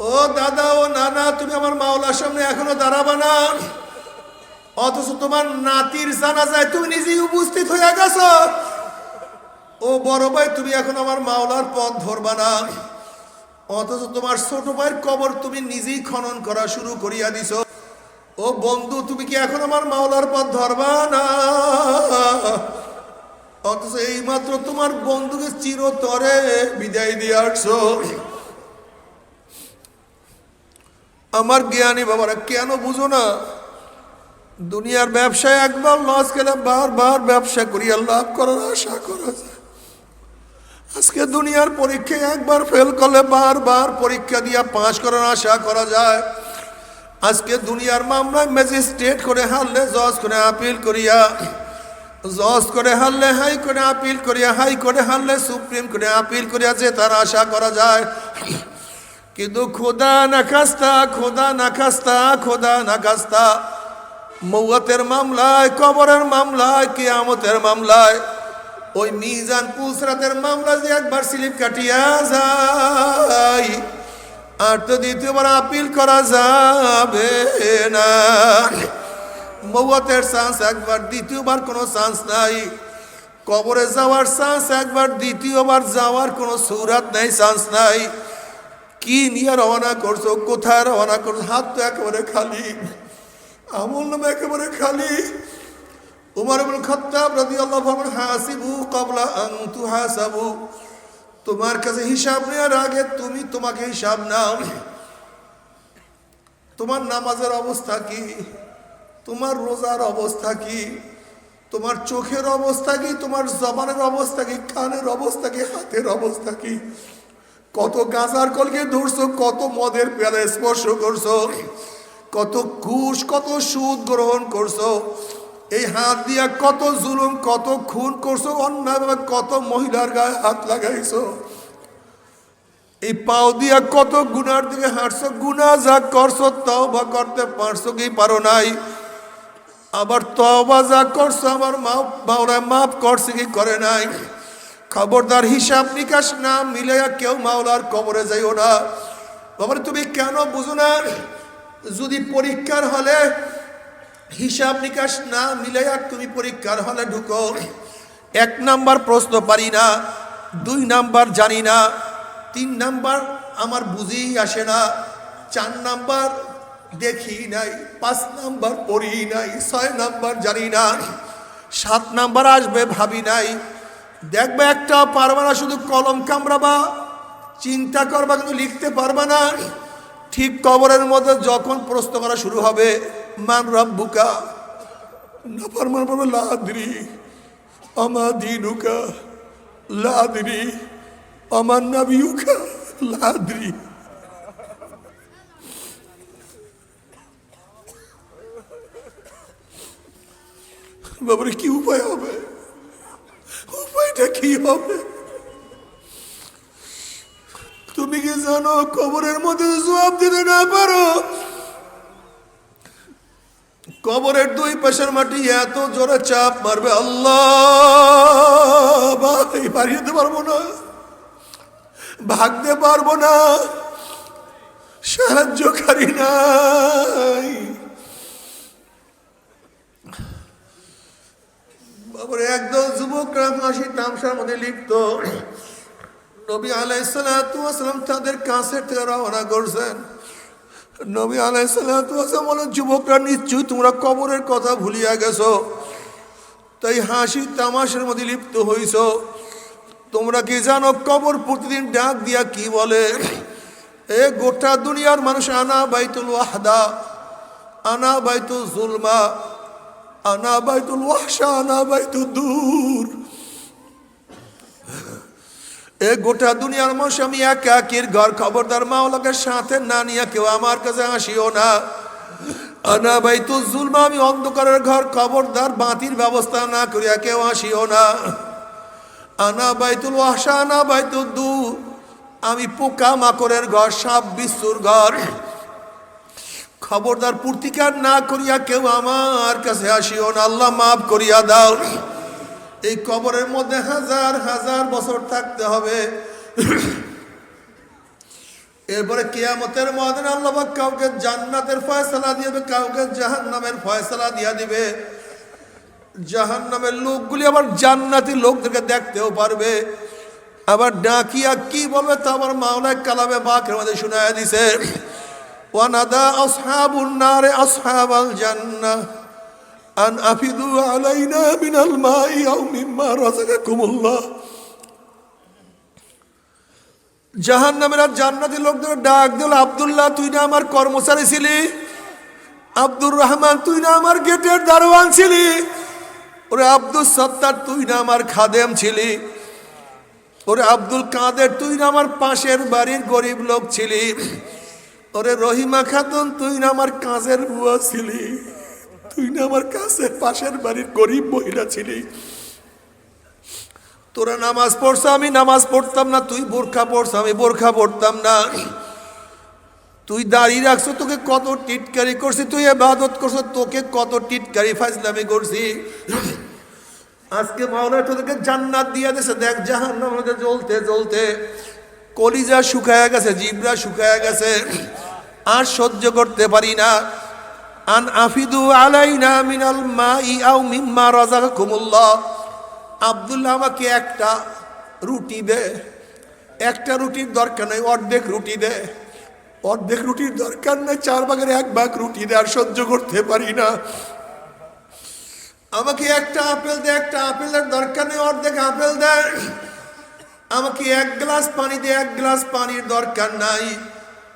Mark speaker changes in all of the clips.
Speaker 1: ও দাদা, ও নানা, তুমি আমার মাওলার সামনে এখনও দাঁড়াবা না। অথচ তোমার নাতির জানাজায় তুমি নিজেই উপস্থিত হয়ে গেছো। ও বড় ভাই, তুমি এখন আমার মাওলার পথ ধরবা না। অথচ তোমার ছোট ভাইয়ের কবর তুমি নিজেই খনন করা শুরু করিয়া দিছ। ও বন্ধু, তুমি কি এখন আমার মাওলার পথ ধরবা না? অথচ এইমাত্র তোমার বন্ধুকে চিরতরে বিদায় দিয়ে আসছো। আমার জ্ঞানী বাবারা, কেন বুঝো না? দুনিয়ার ব্যবসায় একবার লস গেলে বারবার ব্যবসা করিয়া লাভ করার আশা করা যায়। আজকে দুনিয়ার পরীক্ষায় একবার ফেল করলে বারবার পরীক্ষা দিয়া পাস করার আশা করা যায়। আজকে দুনিয়ার মামলায় ম্যাজিস্ট্রেট করে হারলে, জজ করে আপিল করিয়া, জজ করে হারলে, হাই করে আপিল করিয়া, হাই করে হারলে, সুপ্রিম করে আপিল করিয়া যে তার আশা করা যায়। কিন্তু খোদা না খাস্তা খোদা না খাস্তা খোদা না খাস্তা মৌয়াতের মামলায়, কবরের মামলায়, কিয়ামতের মামলায়। ওই মিজান পুসরাতের মামলা যে একবার স্লিপ কাটিয়া যায়, আর তো দ্বিতীয়বার আপিল করা যাবে না। মৌয়াতের চান্স একবার, দ্বিতীয়বার কোনো চান্স নাই। কবরে যাওয়ার চান্স একবার, দ্বিতীয়বার যাওয়ার কোনো সুরাত নাই, চান্স নাই। কি নিয়ে রওনা করছ? কোথায় রওনা করছ? হাত তো একেবারে খালি। আমল নামে একেবারে খালি। উমর ইবনে খাত্তাব রাদিয়াল্লাহু আনহু হাসিবু ক্বাবলা আন তুহাসাবু। তোমার কাছে হিসাব নেওয়ার আগে তুমি তোমাকে হিসাব নাও। তোমার নামাজের অবস্থা কি? তোমার রোজার অবস্থা কি? তোমার চোখের অবস্থা কি? তোমার জবানের অবস্থা কি? কানের অবস্থা কি? হাতের অবস্থা কি? কত গাঁজার কলকে ধরছো, কত মদের পেয়ালা স্পর্শ করছ, কত ঘুষ, কত সুদ গ্রহণ করছ, এই হাত দিয়া কত জুলুম, কত খুন করছ, অন্যায়ভাবে কত মহিলার গায়ে হাত লাগাইছো, এই পাও দিয়া কত গুনার দিকে হাঁটছো, গুনা যা করছ তাও বা করতে পারছ কি পারো নাই, আবার তবা যা করছ, আমার মা বাউরা মাফ করছে কি করে নাই খবরদার হিসাব নিকাশ না মিলাইয়া কেউ মাওলার কবরে যাইও না। বাবার, তুমি কেন বুঝো না? যদি পরীক্ষার হলে হিসাব নিকাশ না মিলাইয়া তুমি পরীক্ষার হলে ঢুকো। এক নাম্বার প্রশ্ন পারি না, দুই নাম্বার জানি না, তিন নাম্বার আমার বুঝেই আসে না, চার নাম্বার দেখি নাই, পাঁচ নাম্বার পড়ি নাই, ছয় নাম্বার জানি না, সাত নাম্বার আসবে ভাবি নাই দেখবে একটা পারবা না, শুধু কলম কামড়াবা, চিন্তা করবা, কিন্তু লিখতে পারবা না। ঠিক কবরের মধ্যে যখন প্রশ্ন করা শুরু হবে, মান রব্বুকা? না পারমান লাদ্রি আমা দিনুকা? লাদ্রি আমার নাবিউকা বাবারে, কি উপায় হবে? কি হবে? তুমি কি জানো কবরের মধ্যে জবাব দিতে না পারো? কবরের দুই পাশের মাটি এত জোরে চাপ মারবে আল্লাহ। ভাই পারিয়ে পারব না। ভাগতে পারব না। সাহায্যকারী নাই। বাবার, একদল তামসার মধ্যে লিপ্ত। নবী আলাইসালাম তাদের থেকে রওনা করছেন। নবী আলাইসালাম বলে যুবকরা, নিশ্চয়ই তোমরা কবরের কথা ভুলিয়া গেছো। তাই হাসি তামাশের মধ্যে লিপ্ত হইছ। তোমরা কি জানো কবর প্রতিদিন ডাক দিয়া কি বলে? এ গোটা দুনিয়ার মানুষ আনা বাইতুল ওয়াহদা, আনা বাইতুল জুলমা আনা বাইতুল ওয়াহশা, আনা বাইতুল দূর। এ গোটা দুনিয়ার মানুষ, আমি একা ঘর খবরদার মাওলাকে সাথে না নিয়ে কেউ আমার কাছে আসিও না। আনা বাইতু জুলমা, আমি অন্ধকারের ঘর খবরদার, বাতির ব্যবস্থা না করিয়া কেউ আসিও না। আনা বাইতুল ওয়াসা আনা বাইতুল দু আমি পোকা মাকড়ের ঘর সাপ বিশ্বর ঘর। খবরদার পূর্তিকার না করিয়া কেউ আমার কাছে আসিও না। আল্লাহ মাফ করিয়া দাও। এই কবরের মধ্যে হাজার হাজার বছর থাকতে হবে। এরপরে কেয়ামতের ময়দান আল্লাহ কাউকে জান্নাতের ফয়সলা দিয়ে দিবে, কাউকে জাহান্নামের ফয়সলা দিয়ে দিবে। জাহান্নামের লোকগুলি আবার জান্নাতি লোকদেরকে দেখতেও পারবে। আবার ডাকিয়া কি বলবে তা আমার মাওলায় কালামে বাকের মধ্যে শুনায় দিছে। ওয়ানাদা আসহাবুন নারে আসহাবাল জান্নাহ। আন আফিদু আলাইনা মিনাল মাই আও মিম্মা রাযাকাকুমুল্লাহ জাহান নামের জান্নাতি লোকদের ডাক দিল, আব্দুল্লাহ, তুই না আমার কর্মচারী ছিলি? আব্দুর রহমান, তুই না আমার গেটের দারোয়ান ছিলি? ওরে আব্দুল সত্তার, তুই না আমার খাদেম ছিলি? ওরে আব্দুল কাদের, তুই না আমার পাশের বাড়ির গরিব লোক ছিলি? ওরে রহিমা খাতুন, তুই না আমার কাজের বুয়া ছিলি। তুই না আমার কাছের পাশের বাড়ির গরিব মহিলা ছিলি। তোরা নামাজ পড়ছ, আমি নামাজ পড়তাম না, তুই বোরখা পড়ছ, আমি বোরখা পড়তাম না। তুই দাঁড়িয়ে রাখছো, তোকে কত টিটকারি করছি, তুই এবাদত করছ, তোকে কত টিটকারি ফাইজলামি করছি। আজকে মাওলা তোদেরকে জান্নাত দিয়ে দিয়েছে দেখ জাহান আমাদের জ্বলতে জ্বলতে। কলিজা শুকায়া গেছে, জিবরা শুকায়া গেছে। আর সহ্য করতে পারি না। আন আফিদু আলাইনা মিনাল মাই আও মিম্মা রাযাকাকুমুল্লাহ আব্দুল্লাহ আমাকে একটা রুটি দে। একটা রুটির দরকার নেই, অর্ধেক রুটি দে। অর্ধেক রুটির দরকার নেই, চার ভাগের এক ভাগ রুটি দে, আর সহ্য করতে পারি না। আমাকে একটা আপেল দে, একটা আপেলের দরকার নেই, অর্ধেক আপেল দে। আমাকে এক গ্লাস পানি দে, এক গ্লাস পানির দরকার নাই।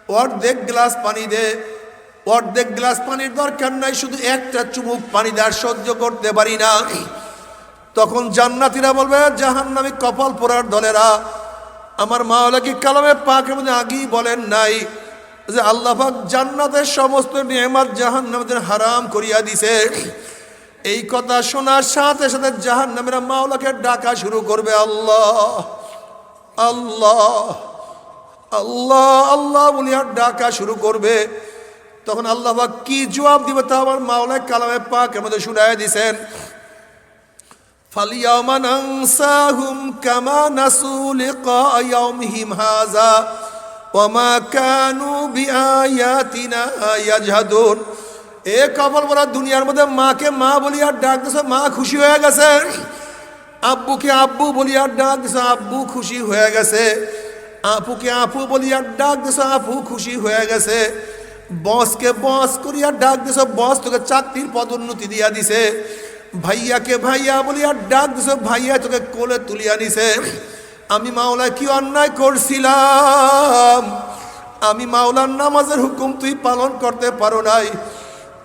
Speaker 1: অর্ধেক গ্লাস পানি দে। অর্ধেক গ্লাস পানির দরকার নাই, শুধু একটা চুমুক পানি দেওয়ার সহ্য করতে পারি না। তখন জান্নাতিরা বলবে, জাহান্নামী কপাল পোড়ার দলেরা আমার মাওলা কি কালামে পাকের মধ্যে আগেই বলেন নাই যে আল্লাহ পাক জান্নাতের সমস্ত নিয়মাত জাহান্নামদের হারাম করিয়া দিছে? এই কথা শোনার সাথে সাথে জাহান্নামীরা মাওলাকে ডাকা শুরু করবে, আল্লাহ আল্লাহ আল্লাহ আল্লাহ বলিয়া ডাকা শুরু করবে তখন আল্লাহ পাক কি জবাব দিবে তা আমার মাওলায় কালামে পাকের মধ্যে শুনায় দিছেন فاليوم ننساهم كما نسوا لقاء يومهم هذا وما كانوا بآياتنا يجهدون এ কবল বলা দুনিয়ার মধ্যে মাকে মা বলিয়া ডাক দিছে মা খুশি হয়ে গেছে আব্বুকে আব্বু বলিয়া ডাক দিছে আব্বু খুশি হয়ে গেছে আপুকে আপু বলিয়া ডাক দিস আপু খুশি হয়ে গেছে। বসকে বস করিয়া ডাক দিস বস তোকে চাকরির পদোন্নতি দিয়া দিছে। ভাইয়াকে ভাইয়া বলিয়া ডাক দিস ভাইয়া তোকে কোলে তুলিয়া নিছে। আমি মাওলা কি অন্যায় করছিলাম? আমি মাওলার নামাজের হুকুম তুই পালন করতে পারো নাই।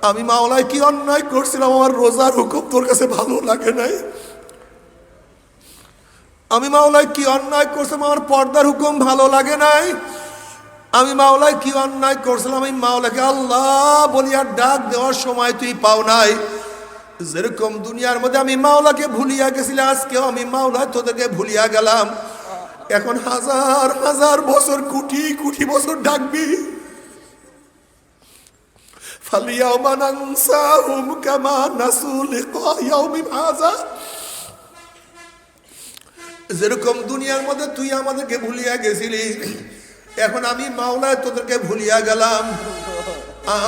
Speaker 1: আমি মাওলায় কি অন্যায় করছিলাম? আমার রোজার হুকুম তোর কাছে ভালো লাগে নাই। আমি মাওলায় কি অন্যায় করছিলাম? আমার পর্দার হুকুম ভালো লাগে নাই। আমি মাওলায় কি অন্যায় করছিলাম? আমি মাওলাকে আল্লাহ বলিয়া ডাক দেওয়ার সময় তুই পাও নাই। যেরকম দুনিয়ার মধ্যে আমি মাওলাকে ভুলিয়া গেছিলাম, আজকেও আমি মাওলা তোদেরকে ভুলিয়া গেলাম। এখন হাজার হাজার বছর, কোটি কোটি বছর ডাকবি। ফালিয়াউমা নানসাহুম কামা নাসু লিকা ইয়াউমিন হাযা যেরকম দুনিয়ার মধ্যে তুই আমাদেরকে ভুলিয়া গেছিলি, এখন আমি মাওলায় তোদেরকে ভুলিয়া গেলাম।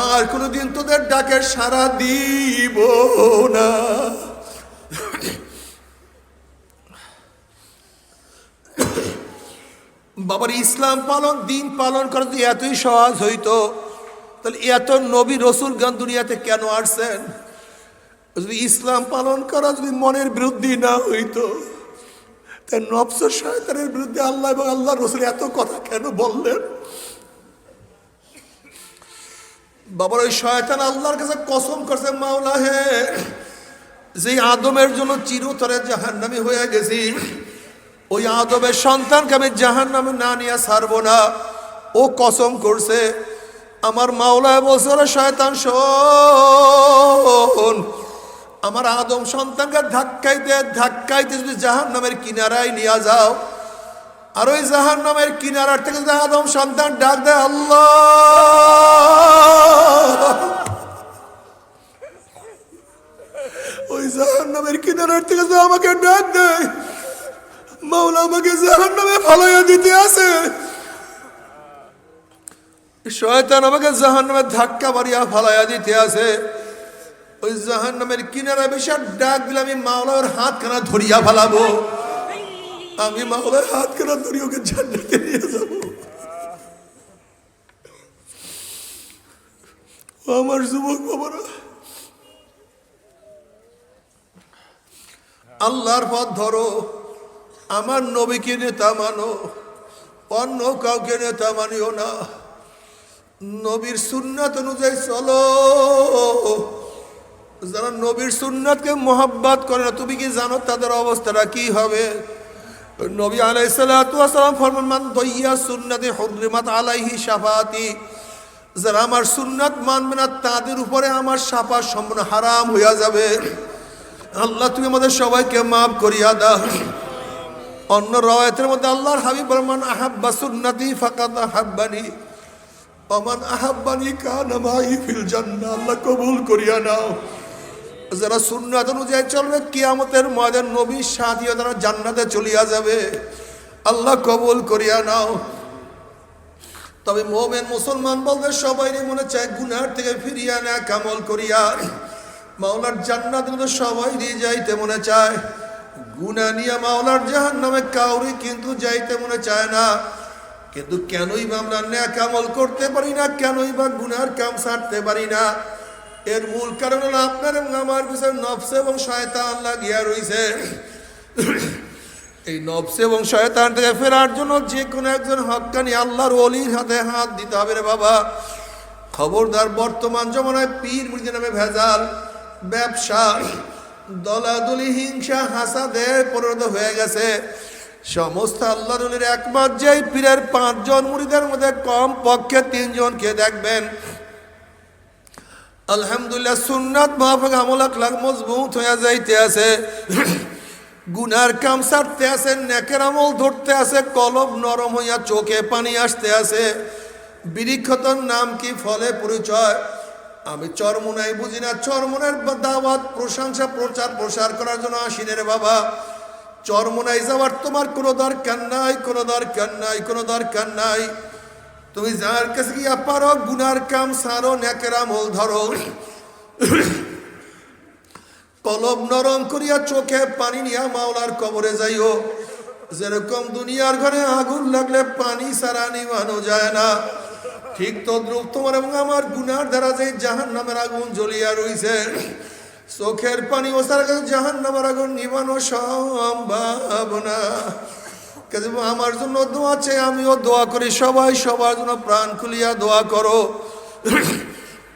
Speaker 1: আর কোনোদিন তোদের ডাকের সারা দিব না। বাবার ইসলাম পালন, দিন পালন করা যদি এতই সহজ হইতো। তাহলে এত নবী রসুল গান দুনিয়াতে কেন আসছেন? যদি ইসলাম পালন করা যদি মনের বিরুদ্ধে না হইতো। তাই নবস শয়তানের বিরুদ্ধে আল্লাহ এবং আল্লাহ রসুল এত কথা কেন বললেন? বাবার ওই শয়তান আল্লাহর কাছে কসম করছে, মাওলা হে যে আদমের জন্য চিরতরে জাহান্নামি হয়ে গেছি, ওই আদমের সন্তানকে আমি জাহান্নামে না নিয়ে ছাড়বো না। ও কসম করছে, আমার মাওলায় বলছে শয়তান শোন আমার আদম সন্তানকে ধাক্কাইতে ধাক্কাইতে যদি জাহান নামের কিনারায় নিয়ে যাও, আর ওই জাহান নামের কিনারার থেকে যদি আদম সন্তান ডাক দেয়, আল্লাহ! ওই জাহান নামের কিনারার থেকে যদি আমাকে ডাক দেয়, মাওলা আমাকে জাহান নামে ফালাইয়া দিতে আছে। শয়তান আমাকে জাহান নামে ধাক্কা মারিয়া ফালাইয়া দিতে আছে। ওই জাহান নামের কিনারা বিশাল ডাক দিলে আমি মাওলার হাত খানা ধরিয়া ফালাবো। আমি মাওলার হাত খানা ধরি ওকে জান্নাতে নিয়ে যাব। আমার যুবক বাবারা। আল্লাহর পথ ধরো, আমার নবীকে নেতা মানো, অন্য কাউকে নেতা মানিও না। নবীর সুন্নাত অনুযায়ী চলো। যারা নবীর সুন্নাতকে মোহাব্বত করে না, তুমি কি জানো তাদের অবস্থাটা কি হবে? নবী আলাইসালাম ফরমান, মান দইয়া সুন্নাতে হরিমাত আলাইহি শাফাতি। যারা আমার সুন্নাত মানবে না, তাদের উপরে আমার সাপা সম্পূর্ণ হারাম হইয়া যাবে। আল্লাহ, তুমি আমাদের সবাইকে মাফ করিয়া দাও। অন্য রয়েতের মধ্যে আল্লাহর হাবিব রহমান আহাব্বা সুন্নাতি ফাকাত আহাব্বানি। অমান আহাব্বানি কানামাই ফিল জান্নাহ। আল্লাহ কবুল করিয়া নাও। যারা সুন্নাত অনুযায়ী চলবে, কিয়ামতের ময়দান নবীর সাথীয় তারা জান্নাতে চলিয়া যাবে। আল্লাহ কবুল করিয়া নাও। তবে মোমেন মুসলমান বলতে সবাই মনে চায় গুনার থেকে ফিরিয়া না কামল করিয়া মাওলার জান্নাত সবাই দিয়ে যাইতে মনে চায়। গুনা নিয়ে মাওলার জাহান নামে কাউরি কিন্তু যাইতে মনে চায় না। কিন্তু কেনই বা আমরা ন্যাক আমল করতে পারি না, কেনই বা গুনার কাম সারতে পারি না। এর মূল কারণ হলো আপনার এবং আমার পিছনে নফস এবং শয়তান লাগিয়া রইছে। এই নফস এবং শয়তান থেকে ফেরার জন্য যে কোনো একজন হক্কানি আল্লাহর অলির হাতে হাত দিতে হবে রে বাবা। খবরদার বর্তমান জমানায় পীর মুড়িদের নামে ভেজাল, ব্যবসা, দলাদলি, হিংসা, হাসাদে পরিণত হয়ে গেছে। সমস্ত আল্লাহর অলির একমাত্র যেই পীরের পাঁচজন মুড়িদের মধ্যে কম পক্ষে তিনজনকে দেখবেন। আলহামদুলিল্লাহ সুন্নাত মাহফিক আমল আখলাক মজবুত হয়ে যাইতে আছে। গুনার কাম সারতে আছে, নেকের আমল ধরতে আছে কলব নরম হইয়া চোখে পানি আসতে আছে। বিরিক্ষতর নাম কি ফলে পরিচয়? আমি চরমুনাই বুঝি না। চরমুনের দাওয়াত, প্রশংসা, প্রচার, প্রসার করার জন্য আসিনে রে বাবা। চরমুনাই যাওয়ার তোমার কোনো দরকার নাই, কোনো দরকার নাই, কোনো দরকার নাই। তুমি যার কাছে গিয়া পারো, গুনার কাম সারো নেকের আমল ধরো। কলব নরম করিয়া চোখে পানি নিয়া মাওলার কবরে যাইও। যেরকম দুনিয়ার ঘরে আগুন লাগলে পানি সারা নিবানো যায় না। ঠিক তদ্রুপ তোমার এবং আমার গুনার দ্বারা যে জাহান নামের আগুন জ্বলিয়া রইছে। চোখের পানি ওসার জাহান নামের আগুন নিবানো সম্ভব না। আমার জন্য দোয়া আছে আমিও দোয়া করি, সবাই সবার জন্য প্রাণ খুলিয়া দোয়া করো।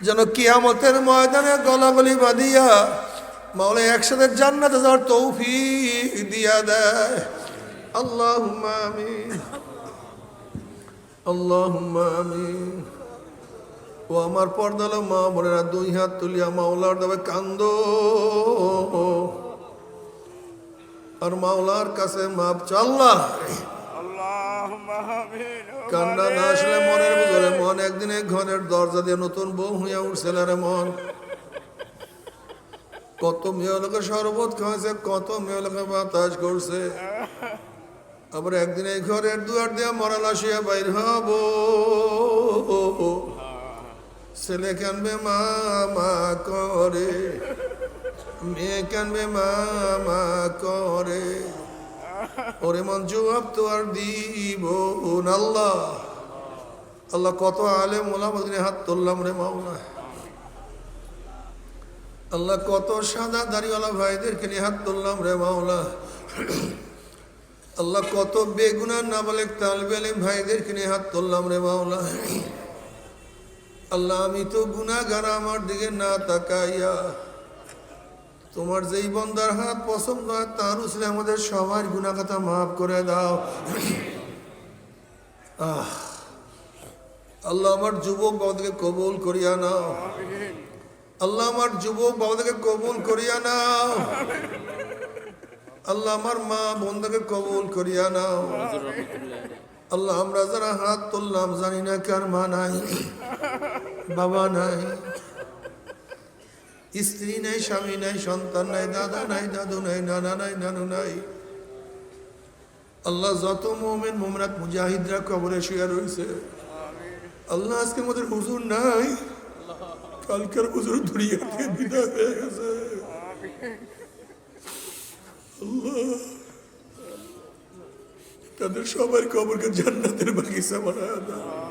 Speaker 1: যেন কিয়ামতের ময়দানে গলাগলি বাঁধিয়া মাওলা একসাথে জান্নাতে যাওয়ার তৌফিক দিয়া দেয়। আল্লাহ আমিন। আল্লাহ আমিন। ও আমার পর্দালো মা বোনেরা, দুই হাত তুলিয়া মাওলার দেবে কান্দ। আর মাওলার কাছে মাপ
Speaker 2: চাল্লা
Speaker 1: কান্না না আসলে মনের ভিতরে মন একদিনে ঘরের দরজা দিয়ে নতুন বউ হইয়া না রে মন। কত মেয়ে লোকে শরবত খাওয়াছে কত মেয়ে লোকে বাতাস করছে। আবার একদিন এই ঘরের দুয়ার দিয়ে মরাল আসিয়া বাইর হব। ছেলে কানবে মা মা করে। মেয়ে কানবে মামা করে। ওরে মন জবাব তো আর দিব আল্লাহ। আল্লাহ কত আলেম ওলামদিনে হাত তুললাম রে মাওলা আল্লাহ কত সাদা দাড়িওয়ালা ভাইদেরকে নিয়ে হাত তুললাম রে মাওলা আল্লাহ কত বেগুনা না বলে তালবে আলিম ভাইদেরকে নিয়ে হাত তুললাম রে মাওলা আল্লাহ, আমি তো গুনাগার আমার দিকে না তাকাইয়া তোমার যেই বন্দার হাত পছন্দ হয়, তার উসলে আমাদের সবার গুণাগাতা মাফ করে দাও। আহ, আল্লাহ আমার যুবক বাবাদেরকে কবুল করিয়া নাও। আল্লাহ আমার যুবক বাবাদেরকে কবুল করিয়া নাও। আল্লাহ আমার মা বন্ধুকে কবুল করিয়া নাও। আল্লাহ আমরা যারা হাত তুললাম, জানি না কার মা নাই, বাবা নাই। স্ত্রী নাই, স্বামী নাই, সন্তান নাই, দাদা নাই, দাদু নাই, নানা নাই, নানু নাই। আল্লাহ যত মোমেন মোমরাত মুজাহিদরা কবরে শুয়ে রয়েছে। আল্লাহ আজকে আমাদের হুজুর নাই। কালকের হুজুর দুনিয়া বিদায় হয়ে গেছে। তাদের সবার কবরকে জান্নাতের বাগিচা বানায় দাও।